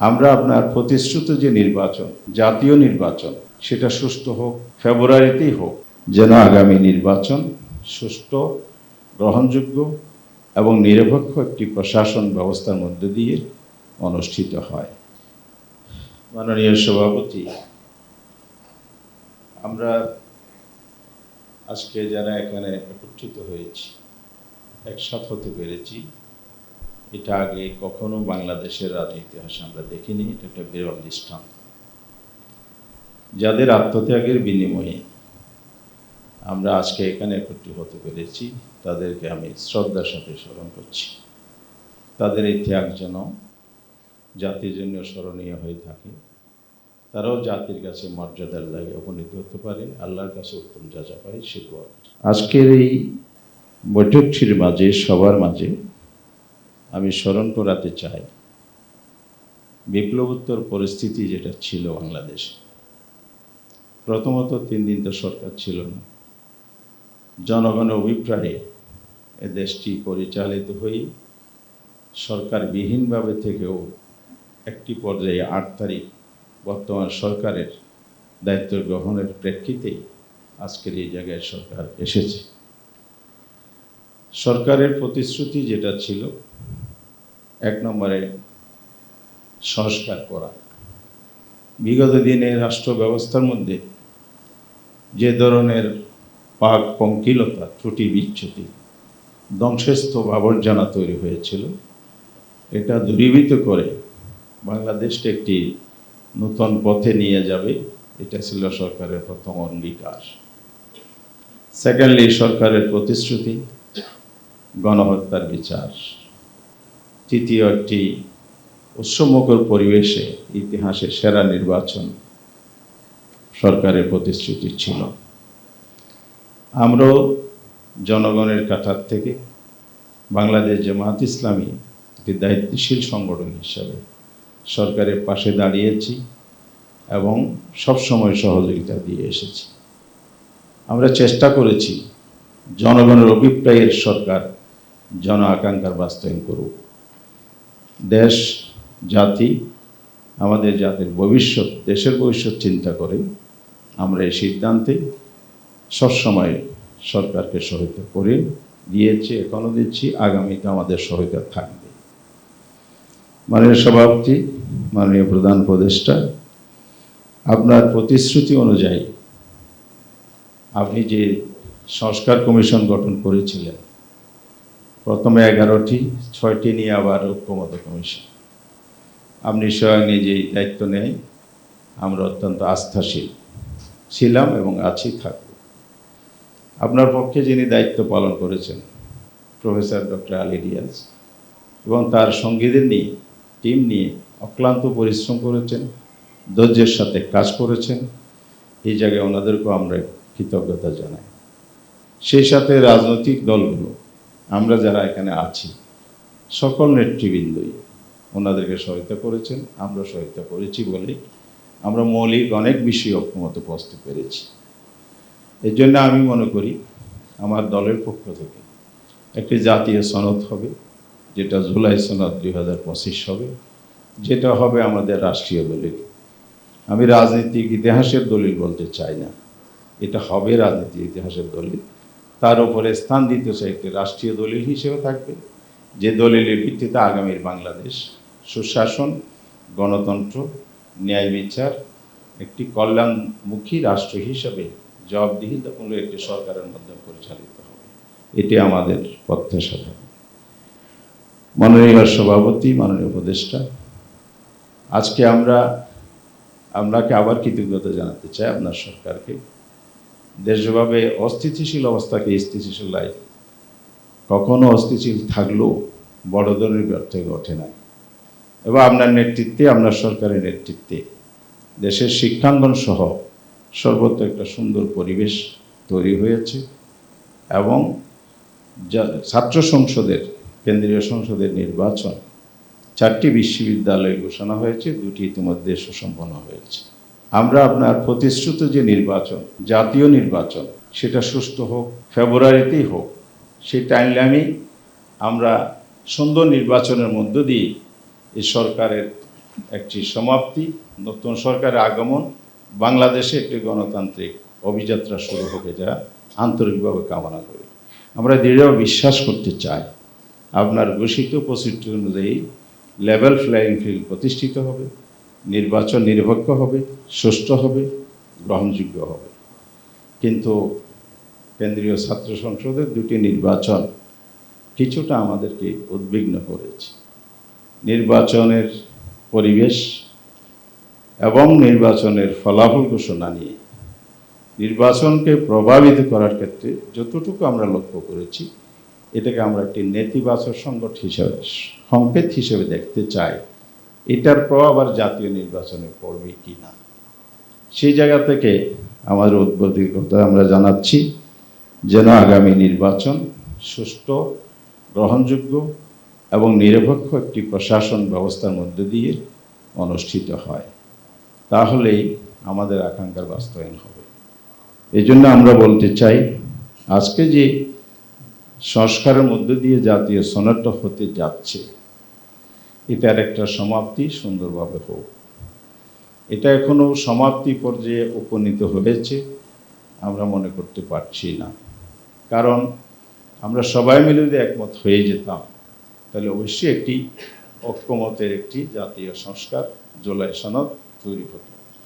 আমরা আপনার প্রতিশ্রুত যে নির্বাচন, জাতীয় নির্বাচন, সেটা সুষ্ঠু হোক, ফেব্রুয়ারিতেই হোক, যেন আগামী নির্বাচন সুষ্ঠু, গ্রহণযোগ্য এবং নিরপেক্ষ একটি প্রশাসন ব্যবস্থার মধ্য দিয়ে অনুষ্ঠিত হয়। মাননীয় সভাপতি, আমরা আজকে যারা এখানে একত্রিত হয়েছি, একসাথ হতে পেরেছি এটা আগে কখনো বাংলাদেশের রাজনীতি ইতিহাসে আমরা দেখিনি, এটা একটা বিরল দৃষ্টান্ত। যাদের আত্মত্যাগের বিনিময়ে আমরা আজকে এখানে একত্রিত হতে পেরেছি, তাদেরকে আমি শ্রদ্ধার সাথে স্মরণ করছি। তাদের এই ত্যাগ যেন জাতির জন্য স্মরণীয় হয়ে থাকে, তারাও জাতির কাছে মর্যাদার লাগে উপনীত হতে পারে, আল্লাহর কাছে উত্তম যা যা পায় সে আজকের এই বৈঠকটির মাঝে সবার মাঝে আমি স্মরণ করাতে চাই। বিপ্লবোত্তর পরিস্থিতি যেটা ছিল বাংলাদেশে। প্রথমত তিন দিন তো সরকার ছিল না। জনগণের অভিপ্রায়ে এ দেশটি পরিচালিত হয়ে সরকারবিহীনভাবে থেকেও একটি পর্যায়ে আট তারিখ বর্তমান সরকারের দায়িত্ব গ্রহণের প্রেক্ষিতেই আজকের এই জায়গায় সরকার এসেছে। সরকারের প্রতিশ্রুতি যেটা ছিল এক নম্বরে সংস্কার করা। বিগত দিনে রাষ্ট্র ব্যবস্থার মধ্যে যে ধরনের পাক পঙ্কিলতা, ত্রুটি, বিচ্যুতি, ধ্বংসস্তূপ আবর্জনা তৈরি হয়েছিল, এটা দূরীভূত করে বাংলাদেশকে একটি নূতন পথে নিয়ে যাবে। এটা ছিল সরকারের প্রথম অঙ্গীকার। সেকেন্ডলি সরকারের প্রতিশ্রুতি, গণহত্যার বিচার। তৃতীয় একটি উৎসমুখর পরিবেশে ইতিহাসের সেরা নির্বাচন সরকারের প্রতিশ্রুতি ছিল। আমরাও জনগণের কাতার থেকে বাংলাদেশ জামাত ইসলামী একটি দায়িত্বশীল সংগঠন হিসাবে সরকারের পাশে দাঁড়িয়েছি এবং সবসময় সহযোগিতা দিয়ে এসেছি। আমরা চেষ্টা করেছি জনগণের অভিপ্রায়ের সরকার জন আকাঙ্ক্ষার বাস্তবায়ন করুক। দেশ, জাতি, আমাদের জাতির ভবিষ্যৎ, দেশের ভবিষ্যৎ চিন্তা করে আমরা এই সিদ্ধান্তে সবসময় সরকারকে সহায়তা করে দিয়েছি, এখনও দিচ্ছি, আগামীতে আমাদের সহায়তা থাকবে। মাননীয় সভাপতি, মাননীয় প্রধান উপদেষ্টা, আপনার প্রতিশ্রুতি অনুযায়ী আপনি যে সংস্কার কমিশন গঠন করেছিলেন প্রথমে এগারোটি, ছয়টি নিয়ে আবার ঐক্যমত কমিশন। আপনি স্বয়ং নিজেই দায়িত্ব নেয় আমরা অত্যন্ত আস্থাশীল ছিলাম এবং আছি, থাকব। আপনার পক্ষে যিনি দায়িত্ব পালন করেছেন, প্রফেসর ডক্টর আলী রিয়াজ, এবং তার সঙ্গীদের নিয়ে, টিম নিয়ে অক্লান্ত পরিশ্রম করেছেন, ধৈর্যের সাথে কাজ করেছেন, এই জায়গায় ওনাদেরকেও আমরা কৃতজ্ঞতা জানাই। সেই সাথে রাজনৈতিক দলগুলো আমরা যারা এখানে আছি, সকল নেতৃবৃন্দই ওনাদেরকে সহায়তা করেছেন, আমরা সহায়তা করেছি বলে আমরা মৌলিক অনেক বিষয়ে ঐক্যমত পৌঁছতে পেরেছি। এর জন্য আমি মনে করি আমার দলের পক্ষ থেকে একটি জাতীয় সনদ হবে, যেটা জুলাই সনদ দুই হাজার পঁচিশ হবে, যেটা হবে আমাদের রাষ্ট্রীয় দলিল। আমি রাজনৈতিক ইতিহাসের দলিল বলতে চাই না। এটা হবে রাজনীতি ইতিহাসের দলিল। তার উপরে স্থান দিতে চাই একটি রাষ্ট্রীয় দলিল হিসেবে থাকবে। যে দলিলের ভিত্তিতে আগামীর বাংলাদেশ সুশাসন, গণতন্ত্র, ন্যায় বিচার একটি কল্যাণমুখী রাষ্ট্র হিসেবে জবাবদিহিতাপূর্ণ একটি সরকারের মাধ্যমে পরিচালিত হবে। এটি আমাদের প্রত্যাশা থাকে মাননীয় সভাপতি, মাননীয় উপদেষ্টা, আজকে আমরা আপনাকে আবার কৃতজ্ঞতা জানাতে চাই আপনার সরকারকে। দেশভাবে অস্থিতিশীল অবস্থাকে স্থিতিশীলায় কখনো অস্থিতিশীল থাকলেও বড় ধরনের ব্যর্থ ঘটে নাই এবং আপনার নেতৃত্বে, আপনার সরকারের নেতৃত্বে দেশের শিক্ষাঙ্গন সহ সর্বত্র একটা সুন্দর পরিবেশ তৈরি হয়েছে এবং ছাত্র সংসদের, কেন্দ্রীয় সংসদের নির্বাচন চারটি বিশ্ববিদ্যালয় ঘোষণা হয়েছে, দুটি ইতিমধ্যে সুসম্পন্ন হয়েছে। আমরা আপনার প্রতিশ্রুত যে নির্বাচন, জাতীয় নির্বাচন, সেটা সুস্থ হোক, ফেব্রুয়ারিতেই হোক, সেই টাইমলাইনে আমরা সুন্দর নির্বাচনের মধ্য দিয়ে এই সরকারের একটি সমাপ্তি, নতুন সরকারের আগমন, বাংলাদেশে একটি গণতান্ত্রিক অভিযাত্রা শুরু হবে যা আন্তরিকভাবে কামনা করি। আমরা দৃঢ় বিশ্বাস করতে চাই, আপনার ঘোষিত প্রসিদ্ধি অনুযায়ী লেভেল ফ্লাইং ফিল্ড প্রতিষ্ঠিত হবে। নির্বাচন নিরপেক্ষ হবে, সুষ্ঠু হবে, গ্রহণযোগ্য হবে। কিন্তু কেন্দ্রীয় ছাত্র সংসদের দুটি নির্বাচন কিছুটা আমাদেরকে উদ্বিগ্ন করেছে। নির্বাচনের পরিবেশ এবং নির্বাচনের ফলাফল ঘোষণা নিয়ে। নির্বাচনকে প্রভাবিত করার ক্ষেত্রে যতটুকু আমরা লক্ষ্য করেছি, এটাকে আমরা একটি নেতিবাচক সংকট হিসাবে, সংকেত হিসেবে দেখতে চাই। এটার প্রভাব আর জাতীয় নির্বাচনে পড়বে কি না? সেই জায়গা থেকে আমাদের উদ্বোধী কথা আমরা জানাচ্ছি যেন আগামী নির্বাচন সুষ্ঠু, গ্রহণযোগ্য এবং নিরপেক্ষ একটি প্রশাসন ব্যবস্থার মধ্যে দিয়ে অনুষ্ঠিত হয়। তাহলেই আমাদের আকাঙ্ক্ষার বাস্তবায়ন হবে। এই জন্য আমরা বলতে চাই, আজকে যে সংস্কারের মধ্য দিয়ে জাতীয় সনদটা হতে যাচ্ছে এটার একটা সমাপ্তি সুন্দরভাবে হোক। এটা এখনও সমাপ্তি পর্যায়ে উপনীত হয়েছে, আমরা মনে করতে পারছি না। কারণ আমরা সবাই মিলে যদি একমত হয়ে যেতাম, তাহলে অবশ্যই একটি ঐক্যমতের একটি জাতীয় সংস্কার জোলাই সনদ তৈরি হতো।